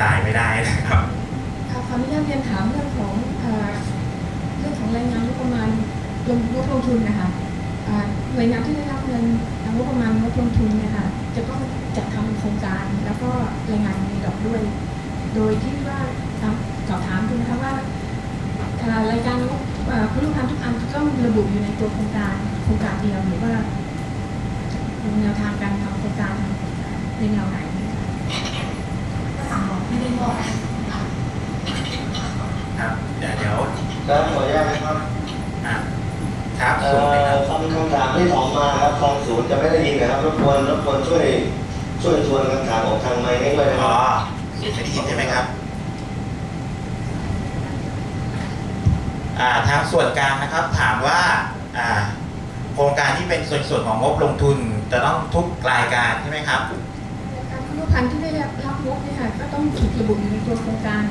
สายไม่ได้นะครับค่ะขออนุญาตเรียนถามเรื่องของเอ่อเรื่องของรายงานงบประมาณลงงบลงทุนนะคะอ่อหน่วยงานที่ได้รับเงินงบประมาณงบลงทุนเนี่ยค่ะจะต้องจัดทำโครงการแล้วก็รายงานในดอกด้วย โดยที่ว่าตามสอบถามดูนะคะว่าเอ่อรายการงบเอ่อคุณลูกค้าทุกอันจะต้องระบุอยู่ในตัวโครงการโครงการเดียวหรือว่าแนวทางการทำโครงการในแนวไหนนะคะ ก็สั่งบอกไม่ได้บอก ครับเดี๋ยวเดี๋ยวครับขออนุญาตนะครับอะครับเอ่ศูนย์เลยคอรับคำคำถามที่สองมาครับคลองศูนย์จะไม่ได้ยินนะครับรบกวนรบกวนช่วย ช่วยทวนคำถามของทางไมค์ให้ด้วยนะคอ๋รัอบไม่ได้ยินใช่ไหมครับ อ่าทางส่วนกลางนะครับถามว่าอ่า โครงการที่เป็นส่วนส่วนของงบลงทุนจะต้องทุกรายการใช่ไหมครับ การคุณลูกพันที่ได้รับรับงบเนี่ยค่ะก็ต้องถูกระบุอยู่ในตัวโครงการ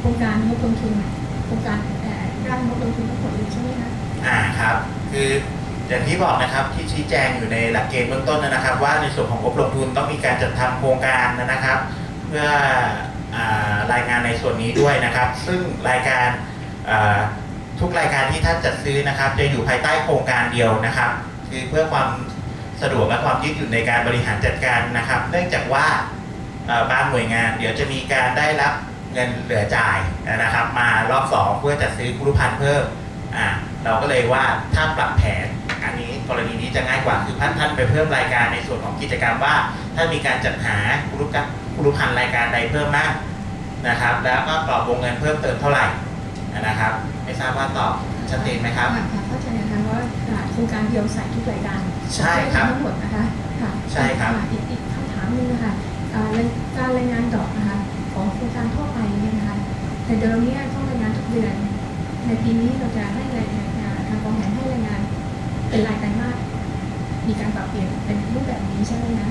โครงการงบลงทุนโครงการเอ่อด้านงบลงทุนทั้งหมดเลยใช่ไหมคะอ่าครับคืออย่างที่บอกนะครับที่ชี้แจงอยู่ในหลักเกณฑ์เบื้องต้นนะครับ ว่าในส่วนของงบลงทุนต้องมีการจัดทำโครงการนะครับ เพื่ออรายงานในส่วนนี้ด้วยนะครับ ซึ่งรายการทุกรายการที่ท่านจัดซื้อนะครับ จะอยู่ภายใต้โครงการเดียวนะครับ คือเพื่อความ สะดวกและความยืดหยุ่นในการบริหารจัดการนะครับ เนื่องจากว่าบางหน่วยงานเดี๋ยวจะมีการได้รับเงินเหลือจ่ายนะครับ มารอบสองเพื่อจัดซื้อคุรุพันธ์เพิ่มอ่าเราก็เลยว่าถ้าปรับแผนอันนี้กรณีนี้จะง่ายกว่าคือท่านท่านไปเพิ่มรายการในส่วนของกิจกรรมว่า ถ้ามีการจัดหาคุรุกันคุรุพันธ์รายการใดเพิ่มมากนะครับ แล้วก็กรอบวงเงินเพิ่มเติมเท่าไหร่นะครับ ไม่ทราบว่าตอบชัดเจนไหมครับเข้าใจนะคะว่าโครงการเดียวใส่ทุกรายการ ใช่ครับทั้งหมดนะคะค่ะใช่ครับอ่าอีกอีกคำถามหนึงนะคะอ่ารายการรายงานดอกนะคะของโครงการทั่วไปเนี่ยนะคะแต่เดิมเนี่ยต้องรายงานทุกเดือน ในปีนี้เราจะให้รายงานอ่าทางกองแผนให้รายงาน เป็นรายไตรมาสมีการปรับเปลี่ยนเป็นรูปแบบนี้ใช่ไหมนะ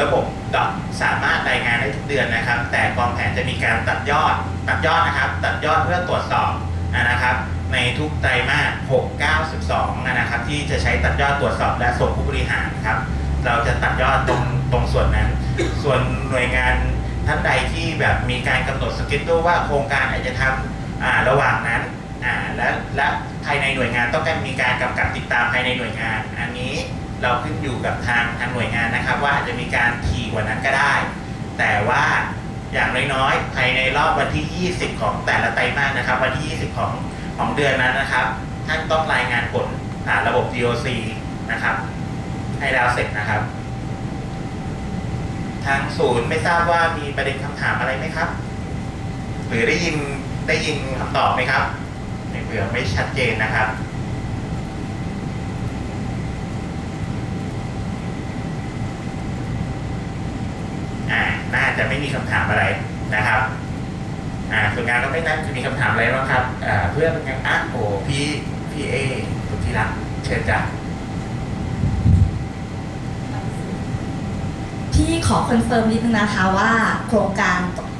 ระบบดอกสามารถรายงานได้ทุกเดือนนะครับ แต่กองแผนจะมีการตัดยอดตัดยอดนะครับ ตัดยอดเพื่อตรวจสอบนะครับ ในทุกไตรมาส6 9 12นะครับที่จะใช้ตัดยอดตรวจสอบและส่งผู้บริหารครับเราจะตัดยอดตรงตรงส่วนนั้น ส่วนหน่วยงานท่านใดที่แบบมีการกำหนดสก็ตดูว่าโครงการอาจจะทำอ่าระหว่างนั้นอ่าและและภายในหน่วยงานต้องการมีการกำกับติดตามภายในหน่วยงาน อันนี้เราขึ้นอยู่กับทางทางหน่วยงานนะครับ ว่าอาจจะมีการทีกว่านั้นก็ได้ แต่ว่าอย่างน้อยๆภายในรอบวันที่ 20 ของแต่ละไตรมาสนะครับ วันที่ 20 ของ ของเดือนนั้นนะครับ ท่านต้องรายงานผลผ่านระบบ DOC นะครับ ให้แล้วเสร็จนะครับ ทางศูนย์ไม่ทราบว่ามีประเด็นคำถามอะไรไหมครับ หรือได้ยินได้ยินคำตอบไหมครับเผื่อไม่ชัดเจนนะครับน่าจะไม่มีคำถามอะไรนะครับ อ่าส่วนงานก็ไม่น่าจะมีคำถามอะไรบ้างครับอ่าเพื่อนเป็นไงอะโอ้พี่พี่เอสุดที่รักเชิญจ้ะพี่ขอคอนเฟิร์มนิดนึงนะคะว่าโครงการ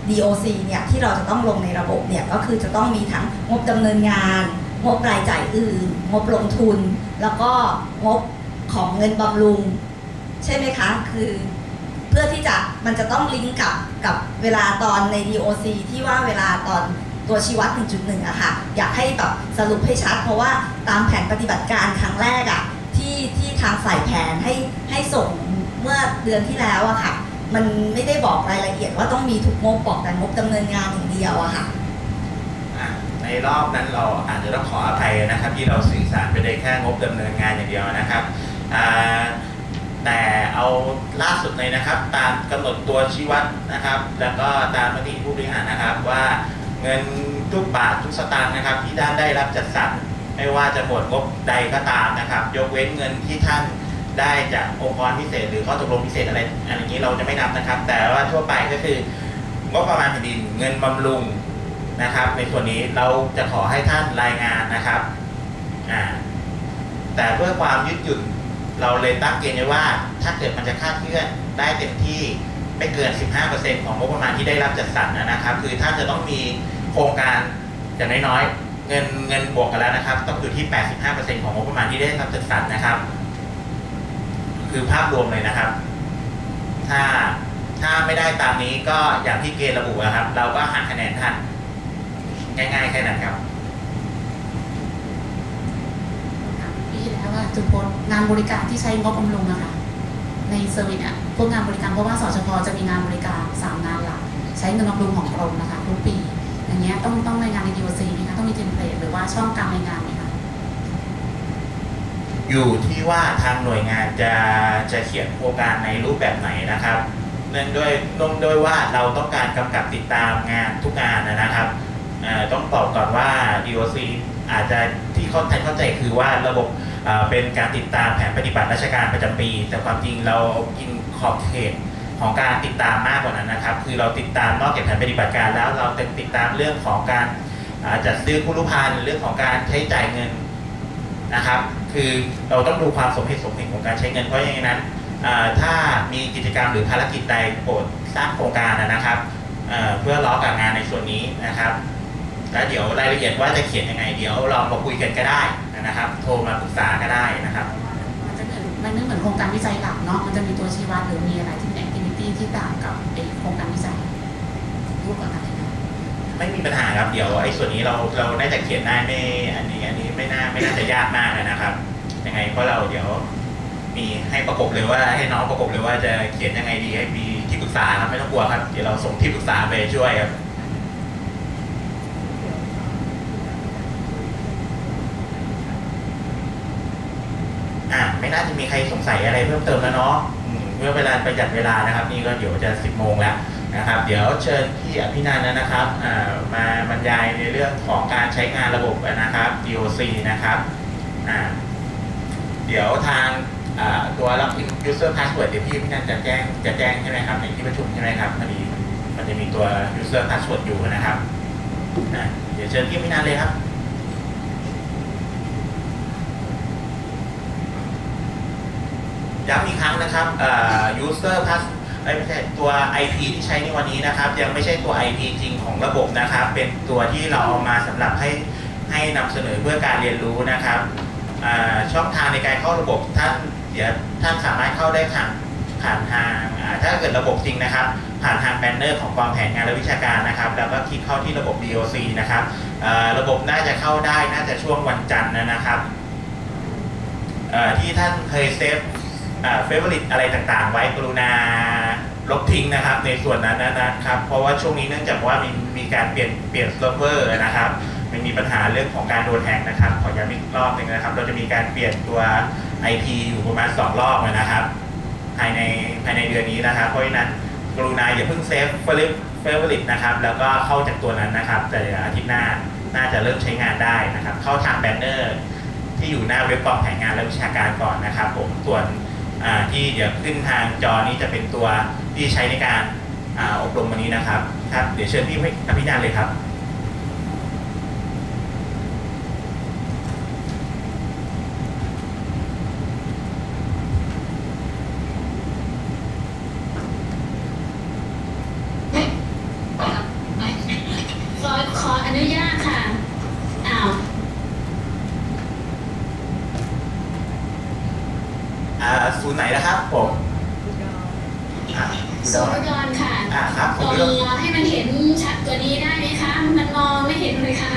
DOC เนี่ยที่เราจะต้องลงในระบบเนี่ยก็คือจะต้องมีทั้งงบดำเนินงาน งบรายจ่ายอื่น งบลงทุน แล้วก็งบของเงินบำรุง ใช่ไหมคะ คือ พื่อที่จะมันจะต้องลิงก์กับกับเวลาตอนใน DOC ที่ว่าเวลาตอนตัวชี้วัด 1.1อะค่ะ อยากให้แบบสรุปให้ชัด เพราะว่าตามแผนปฏิบัติการครั้งแรกอะที่ที่ทางฝ่ายแผนให้ให้ส่งเมื่อเดือนที่แล้วอะค่ะ มันไม่ได้บอกรายละเอียดว่าต้องมีทุกงบบอกแต่งบดำเนินงานอย่างเดียวอะค่ะอะในรอบนั้นเราอาจจะต้องขออภัยนะครับ ที่เราสื่อสารไปได้แค่งบดำเนินงานอย่างเดียวนะครับอ่า แต่เอาล่าสุดเลยนะครับ ตามกำหนดตัวชี้วัดนะครับ แล้วก็ตามมติผู้บริหารนะครับว่าเงินทุกบาททุกสตางค์นะครับ ที่ด้านได้รับจัดสรรไม่ว่าจะหมวดงบใดก็ตามนะครับ ยกเว้นเงินที่ท่านได้จากองค์กรพิเศษ หรือข้อตกลงพิเศษอะไรอันนี้เราจะไม่นับนะครับ แต่ว่าทั่วไปก็คืองบประมาณแผ่นดินเงินบำรุงนะครับ ในส่วนนี้เราจะขอให้ท่านรายงานนะครับแต่เพื่อความยืดหยุ่น เราเลยตั้งเกณฑ์ไว้ว่า ถ้าเกิดมันจะคาดเคลื่อนได้เต็มที่ไม่เกิน 15%ของงบประมาณที่ได้รับจัดสรรนะครับ คือท่านจะต้องมีโครงการอย่างน้อยๆ เงินเงินบวกกันแล้วนะครับ ต้องอยู่ที่ 85%ของงบประมาณที่ได้รับจัดสรรนะครับ คือภาพรวมเลยนะครับ ถ้าถ้าไม่ได้ตามนี้ก็อย่างที่เกณฑ์ระบุนะครับ เราก็หักคะแนนท่านง่ายๆแค่นั้นครับ ปี ที่แล้วว่าจุดโพสงานบริการที่ใช้งบบำรุงอะค่ะในเซอร์วิสอะพวกงานบริการเพราะว่าสชพจะมีงานบริการสามงานหลัก ใช้เงินบำรุงของกรมนะคะทุกปีอย่างเงี้ยต้องต้องรายงานใน DOC ไหมคะต้องมีเทมเพลตหรือว่าช่องการรายงานไหมคะอยู่ที่ว่าทางหน่วยงานจะจะเขียนโครงการในรูปแบบไหนนะครับเนื่องด้วยเนื่องด้วยว่าเราต้องการกำกับติดตามงานทุกงานนะครับต้องบอกก่อนว่า DOC อาจจะที่ เข้าใจเข้าใจคือว่าระบบเป็นการติดตามแผนปฏิบัติราชการประจำปี แต่ความจริงเรากินขอบเขตของการติดตามมากกว่านั้นนะครับ คือเราติดตามนอกจากแผนปฏิบัติการแล้วเราติดตามเรื่องของการจัดซื้อคุรุพันเรื่องของการใช้จ่ายเงินนะครับ คือเราต้องดูความสมเหตุสมผลของการใช้เงินเพราะอย่างนั้น ถ้ามีกิจกรรมหรือภารกิจใดโปรดสร้างโครงการนะครับเอ่อเพื่อล้อกับงานในส่วนนี้นะครับ แล้วเดี๋ยวรายละเอียดว่าจะเขียนยังไง เดี๋ยวลองมาคุยกันก็ได้นะครับ โทรมาปรึกษาก็ได้นะครับ มันจะเหมือนมันไม่เหมือนโครงการวิจัยหลักเนาะมันจะมีตัวชี้วัดหรือมีอะไรที่เป็นแอคทิวิตี้ที่ต่างกับไอโครงการวิจัยรูปแบบอะไรคะไม่มีปัญหาครับ เดี๋ยวไอ้ส่วนนี้เราเราน่าจะเขียนได้ไม่ อันนี้อันนี้ไม่น่าไม่น่าจะยากมากนะครับ ยังไงเพราะเราเดี๋ยวมีให้ประกบเลยว่าให้น้องประกบเลยว่าจะเขียนยังไงดีให้มีที่ปรึกษาครับไม่ต้องกลัวครับ เดี๋ยวเราส่งที่ปรึกษาไปช่วยครับ อะ ไม่น่าจะมีใครสงสัยอะไรเพิ่มเติมแล้วเนาะอืมเพื่อเวลาประหยัดเวลานะครับ นี่ก็เดี๋ยวจะสิบโมงแล้วนะครับ เดี๋ยวเชิญพี่อภินันท์นะครับอ่ามาบรรยายในเรื่องของการใช้งานระบบนะครับ DOC นะครับอ่าเดี๋ยวทางอ่าตัวรับพิมพ์ user password เดี๋ยวพี่อภินันท์จะแจ้งจะแจ้งใช่ไหมครับในที่ประชุมใช่ไหมครับพอดีมันจะมีตัว user password อยู่นะครับอะเดี๋ยวเชิญพี่อภินันท์เลยครับ ย้ำอีกครั้ง นะครับเอ่อ user pass เอ้ยไม่ใช่ตัว IP ที่ใช้ในวันนี้นะครับ ยังไม่ใช่ตัว IP จริงของระบบนะครับ เป็นตัวที่เราเอามาสำหรับให้ให้นำเสนอเพื่อการเรียนรู้นะครับช่องทางในการเข้าระบบท่านเดี๋ยวท่านสามารถเข้าได้ผ่านผ่านทางถ้าเกิดระบบจริงนะครับ ผ่านทางแบนเนอร์ของกองแผนงานและวิชาการนะครับ แล้วก็คลิกเข้าที่ระบบ DOC นะครับระบบน่าจะเข้าได้น่าจะช่วงวันจันทร์นะครับที่ท่านเคยเซฟ เฟเวอริตอะไรต่างๆ ไว้กรุณาลบทิ้งนะครับ ในส่วนนั้นนะครับ เพราะว่าช่วงนี้เนื่องจากว่ามีมีการเปลี่ยนเปลี่ยนเซิร์ฟเวอร์นะครับมันมีปัญหาเรื่องของการโดนแฮกนะครับ ขอย้ำอีกรอบหนึ่งนะครับ เราจะมีการเปลี่ยนตัว IP อยู่ประมาณ 2 รอบนะครับ ภายในภายในเดือนนี้นะครับ เพราะฉะนั้นกรุณาอย่าเพิ่งเซฟเฟเฟเวอริตนะครับ แล้วก็เข้าจากตัวนั้นนะครับ แต่อาทิตย์หน้าน่าจะเริ่มใช้งานได้นะครับ เข้าทางแบนเนอร์ที่อยู่หน้าเว็บกองแผนงานและวิชาการก่อนนะครับผมส่วน ที่เดี๋ยวขึ้นทางจอนี้จะเป็นตัวที่ใช้ในการอบรมวันนี้นะครับครับ เดี๋ยวเชิญพี่อภิญญาเลยครับ ขอขออนุญาตค่ะ อ้าว อ่า ศูนย์ไหนนะครับผมอ่าอุดสุรรกรค่ะอ่าครับผมต่ออุดรให้มันเห็นชัดกว่านี้ได้ไหมคะ มันมองไม่เห็นเลยค่ะ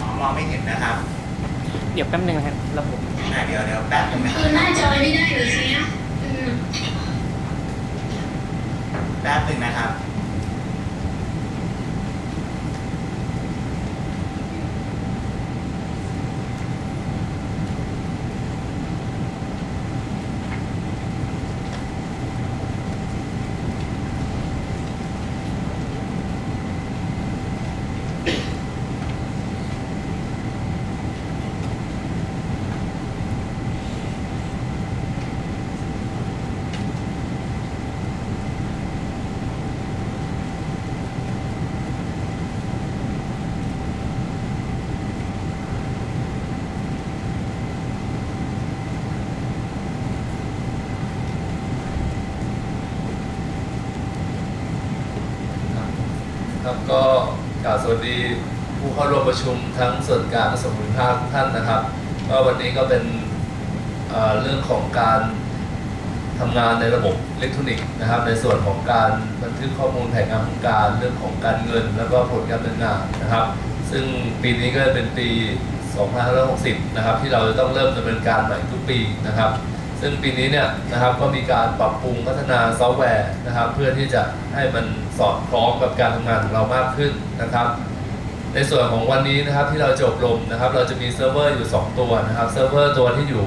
อ๋อมองไม่เห็นนะครับเดี๋ยวแป๊บนึงนะครับระบบอ่าเดี๋ยวเดี๋ยวแป๊บนึงนะคคืรับอหน้าจอไม่ได้หรือคะอืม แป๊บนึงนะครับ ครับก็กล่าวสวัสดีผู้เข้าร่วมประชุมทั้งส่วนกลางและส่วนภูมิภาคทุกท่านนะครับก็วันนี้ก็เป็นเอ่อเรื่องของการทำงานในระบบอิเล็กทรอนิกส์นะครับ ในส่วนของการบันทึกข้อมูลแผนงานของการเรื่องของการเงิน แล้วก็ผลการดำเนินงานนะครับ ซึ่งปีนี้ก็เป็นปี 2560 นะครับ ที่เราจะต้องเริ่มดำเนินการใหม่ทุกปีนะครับ ซึ่งปีนี้เนี่ยนะครับก็มีการปรับปรุงพัฒนาซอฟต์แวร์นะครับ เพื่อที่จะให้มันสอดคล้องกับการทำงานของเรามากขึ้นนะครับ ในส่วนของวันนี้นะครับที่เราจะอบรมนะครับ เราจะมีเซิร์ฟเวอร์อยู่ 2 ตัวนะครับเซิร์ฟเวอร์ตัวที่อยู่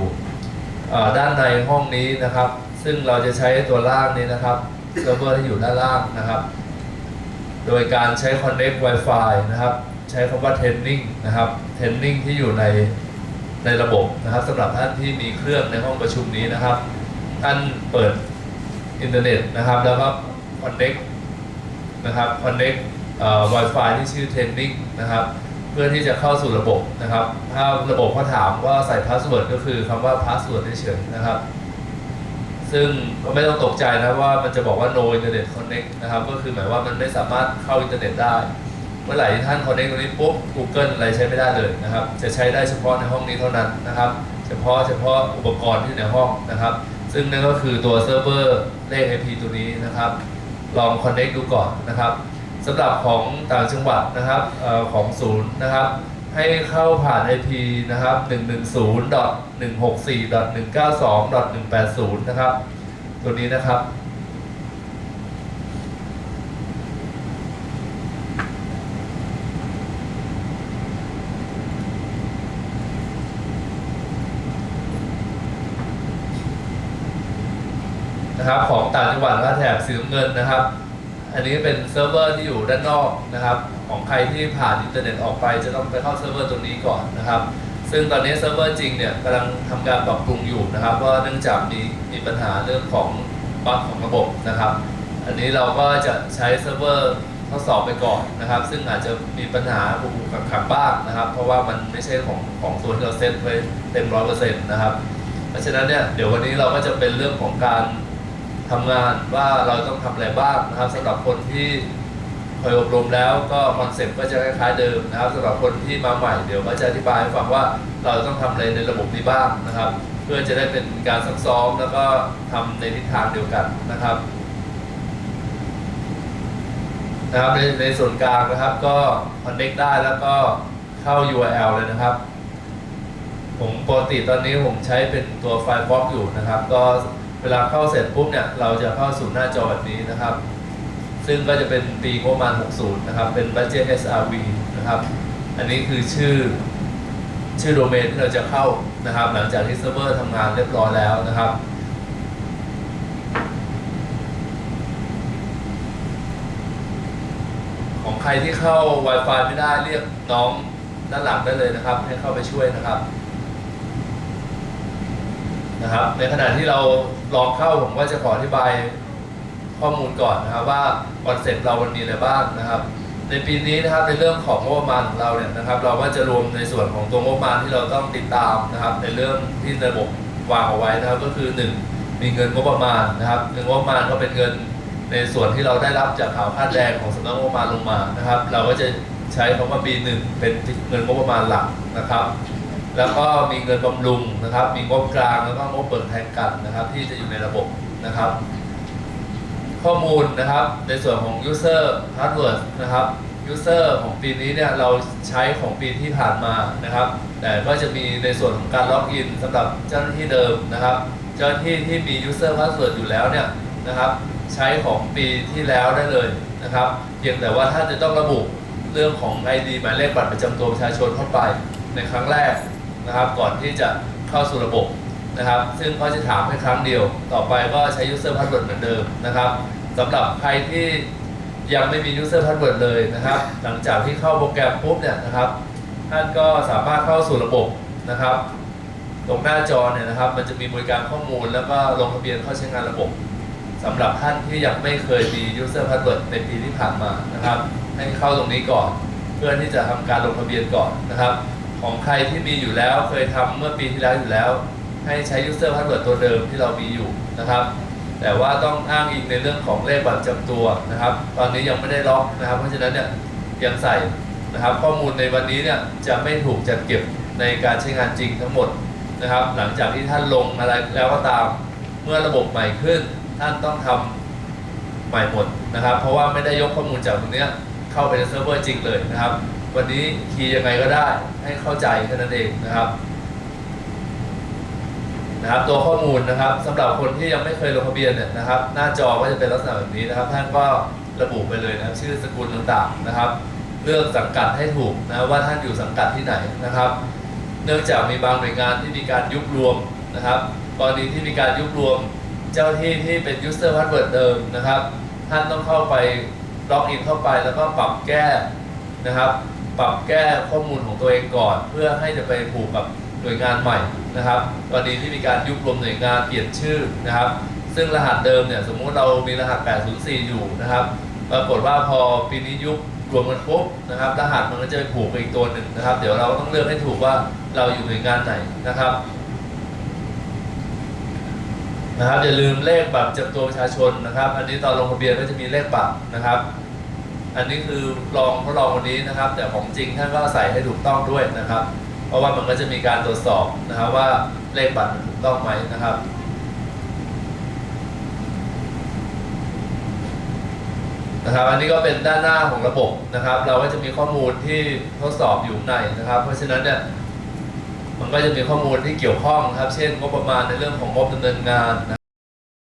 ด้านในห้องนี้นะครับ ซึ่งเราจะใช้ตัวล่างนี้นะครับเซิร์ฟเวอร์ที่อยู่ด้านล่างนะครับ โดยการใช้ Connect Wi-Fi นะครับ ใช้คำว่า Training นะครับ Training ที่อยู่ใน ในระบบนะครับสำหรับท่านที่มีเครื่องในห้องประชุมนี้นะครับ ท่านเปิดอินเทอร์เน็ตนะครับ แล้วก็ Connect นะครับ Connect เอ่อ Wi-Fi ที่ชื่อ Training นะครับ เพื่อที่จะเข้าสู่ระบบนะครับ ถ้าระบบเขาถามว่าใส่พาสเวิร์ดก็คือคำว่าพาสเวิร์ดเฉยๆนะครับ ซึ่งก็ไม่ต้องตกใจนะว่ามันจะบอกว่า no internet connect นะครับ ก็คือหมายว่ามันไม่สามารถเข้าอินเทอร์เน็ตได้ เมื่อไหร่ที่ท่าน connect ตรงนี้ปุ๊บ Google อะไรใช้ไม่ได้เลยนะครับ จะใช้ได้เฉพาะในห้องนี้เท่านั้นนะครับ เฉพาะเฉพาะอุปกรณ์ที่ในห้องนะครับ ซึ่งนั่นก็คือตัวเซิร์ฟเวอร์เลข IP ตัวนี้นะครับ ลอง connect ดูก่อนนะครับสำหรับของต่างจังหวัดนะครับออของศูนย์นะครับ ให้เข้าผ่าน IP นะครับ 110.164.192.180 นะครับ ตัวนี้นะครับ นะครับของต่างจังหวัดและแถบสีน้ำเงินนะครับ อันนี้เป็นเซิร์ฟเวอร์ที่อยู่ด้านนอกนะครับ ของใครที่ผ่านอินเทอร์เน็ตออกไปจะต้องไปเข้าเซิร์ฟเวอร์ตัวนี้ก่อนนะครับ ซึ่งตอนนี้เซิร์ฟเวอร์จริงเนี่ยกำลังทำการปรับปรุงอยู่นะครับเพราะเนื่องจากมีมีปัญหาเรื่องของบั๊กของระบบนะครับ อันนี้เราก็จะใช้เซิร์ฟเวอร์ทดสอบไปก่อนนะครับ ซึ่งอาจจะมีปัญหาบุกขักขักบ้างนะครับ เพราะว่ามันไม่ใช่ของของตัวที่เราเซตไว้เต็มร้อยเปอร์เซ็นต์นะครับ เพราะฉะนั้นเนี่ยเดี๋ยววันนี้เราก็จะเป็นเรื่องของการ ทำงานว่าเราต้องทำอะไรบ้างนะครับสำหรับคนที่เคยอบรมแล้วก็คอนเซ็ปต์ก็จะคล้ายๆเดิมนะครับสำหรับคนที่มาใหม่เดี๋ยวก็จะอธิบายให้ฟังว่าเราต้องทำอะไรในระบบนี้บ้างนะครับ เพื่อจะได้เป็นการซักซ้อมแล้วก็ทำในทิศทางเดียวกันนะครับนะครับในในส่วนกลางนะครับก็ connect ได้แล้วก็เข้า URL เลยนะครับ ผมปกติตอนนี้ผมใช้เป็นตัวไฟล์บล็อกอยู่นะครับ ก็ เวลาเข้าเสร็จปุ๊บเนี่ยเราจะเข้าสู่หน้าจอแบบนี้นะครับ ซึ่งก็จะเป็นปีงบประมาณ 60 นะครับ เป็น budget SRV นะครับ อันนี้คือชื่อชื่อโดเมนที่เราจะเข้านะครับ หลังจากที่เซิร์ฟเวอร์ทำงานเรียบร้อยแล้วนะครับของใครที่เข้า Wi-Fi ไม่ได้เรียกน้องด้านหลังได้เลยนะครับ ให้เข้าไปช่วยนะครับ นะครับ ในขณะที่เราลองเข้าผมก็จะขออธิบายข้อมูลก่อนนะครับว่าคอนเซ็ปต์เรามันมีอะไรบ้างนะครับ ในปีนี้นะครับในเรื่องของงบประมาณของเราเนี่ยนะครับ เราก็จะรวมในส่วนของตัวงบประมาณที่เราต้องติดตามนะครับ ในเรื่องที่ระบบวางเอาไว้นะครับ ก็คือ 1 มีเงินงบประมาณนะครับเงินงบประมาณก็เป็นเงินในส่วนที่เราได้รับจากข่าวคาดแดงของสำนักงบประมาณลงมานะครับ เราก็จะใช้คำว่า B1 เป็นเงินงบประมาณหลักนะครับ แล้วก็มีเงินบำรุงนะครับ มีงบกลางแล้วก็งบเปิดแทนกันนะครับ ที่จะอยู่ในระบบนะครับ ข้อมูลนะครับในส่วนของ user password นะครับ user ของปีนี้เนี่ยเราใช้ของปีที่ผ่านมานะครับ แต่ก็จะมีในส่วนของการล็อกอินสำหรับเจ้าหน้าที่เดิมนะครับ เจ้าหน้าที่ที่มี user password อยู่แล้วเนี่ยนะครับ ใช้ของปีที่แล้วได้เลยนะครับเพียงแต่ว่าท่านจะต้องระบุเรื่องของ ID หมายเลขบัตรประจำตัวประชาชนเข้าไปในครั้งแรก นะครับ ก่อนที่จะเข้าสู่ระบบนะครับ ซึ่งเขาจะถามแค่ครั้งเดียว ต่อไปก็ใช้ user password เหมือนเดิมนะครับสำหรับใครที่ยังไม่มี user password เลยนะครับ หลังจากที่เข้าโปรแกรมปุ๊บเนี่ยนะครับ ท่านก็สามารถเข้าสู่ระบบนะครับ ตรงหน้าจอเนี่ยนะครับ มันจะมีบริการข้อมูลแล้วก็ลงทะเบียนเข้าใช้งานระบบสำหรับท่านที่ยังไม่เคยมี user password ในปีที่ผ่านมานะครับ ให้เข้าตรงนี้ก่อน เพื่อที่จะทำการลงทะเบียนก่อนนะครับ ของใครที่มีอยู่แล้วเคยทำเมื่อปีที่แล้วอยู่แล้ว ให้ใช้ user password ตัวเดิมที่เรามีอยู่นะครับ แต่ว่าต้องอ้างอิงในเรื่องของเลขบัตรจำตัวนะครับ ตอนนี้ยังไม่ได้ล็อกนะครับ เพราะฉะนั้นเนี่ยยังใส่นะครับ ข้อมูลในวันนี้เนี่ยจะไม่ถูกจัดเก็บในการใช้งานจริงทั้งหมดนะครับ หลังจากที่ท่านลงอะไรแล้วก็ตามเมื่อระบบใหม่ขึ้น ท่านต้องทำใหม่หมดนะครับ เพราะว่าไม่ได้ยกข้อมูลจากตรงเนี้ยเข้าไปในเซิร์ฟเวอร์จริงเลยนะครับ วันนี้คีย์ยังไงก็ได้ให้เข้าใจแค่นั้นเองนะครับนะครับตัวข้อมูลนะครับสำหรับคนที่ยังไม่เคยลงทะเบียนเนี่ยนะครับ หน้าจอก็จะเป็นลักษณะแบบนี้นะครับ ท่านก็ระบุไปเลยนะชื่อสกุลต่างๆนะครับ เลือกสังกัดให้ถูกนะว่าท่านอยู่สังกัดที่ไหนนะครับ เนื่องจากมีบางหน่วยงานที่มีการยุบรวมนะครับกรณีที่มีการยุบรวม เจ้าหน้าที่ที่เป็น user password เดิมนะครับ ท่านต้องเข้าไปล็อกอินเข้าไปแล้วก็ปรับแก้นะครับ ปรับแก้ข้อมูลของตัวเองก่อน เพื่อให้จะไปผูกกับหน่วยงานใหม่นะครับกรณีที่มีการยุบรวมหน่วยงานเปลี่ยนชื่อนะครับ ซึ่งรหัสเดิมเนี่ยสมมุติเรามีรหัส 804 อยู่นะครับปรากฏว่าพอปีนี้ยุบรวมกันปุ๊บนะครับรหัสมันก็จะไปผูกกับอีกตัวหนึ่งนะครับ เดี๋ยวเราก็ต้องเลือกให้ถูกว่าเราอยู่หน่วยงานไหนนะครับนะครับอย่าลืมเลขบัตรประจำตัวประชาชนนะครับ อันนี้ตอนลงทะเบียนก็จะมีเลขบัตรนะครับ อันนี้คือลองทดลองวันนี้นะครับ แต่ของจริงท่านก็ใส่ให้ถูกต้องด้วยนะครับ เพราะว่ามันก็จะมีการตรวจสอบนะครับว่าเลขบัตรถูกต้องไหมนะครับนะครับอันนี้ก็เป็นด้านหน้าของระบบนะครับ เราก็จะมีข้อมูลที่ทดสอบอยู่ในนะครับ เพราะฉะนั้นเนี่ยมันก็จะมีข้อมูลที่เกี่ยวข้องครับ เช่นงบประมาณในเรื่องของงบดำเนินงาน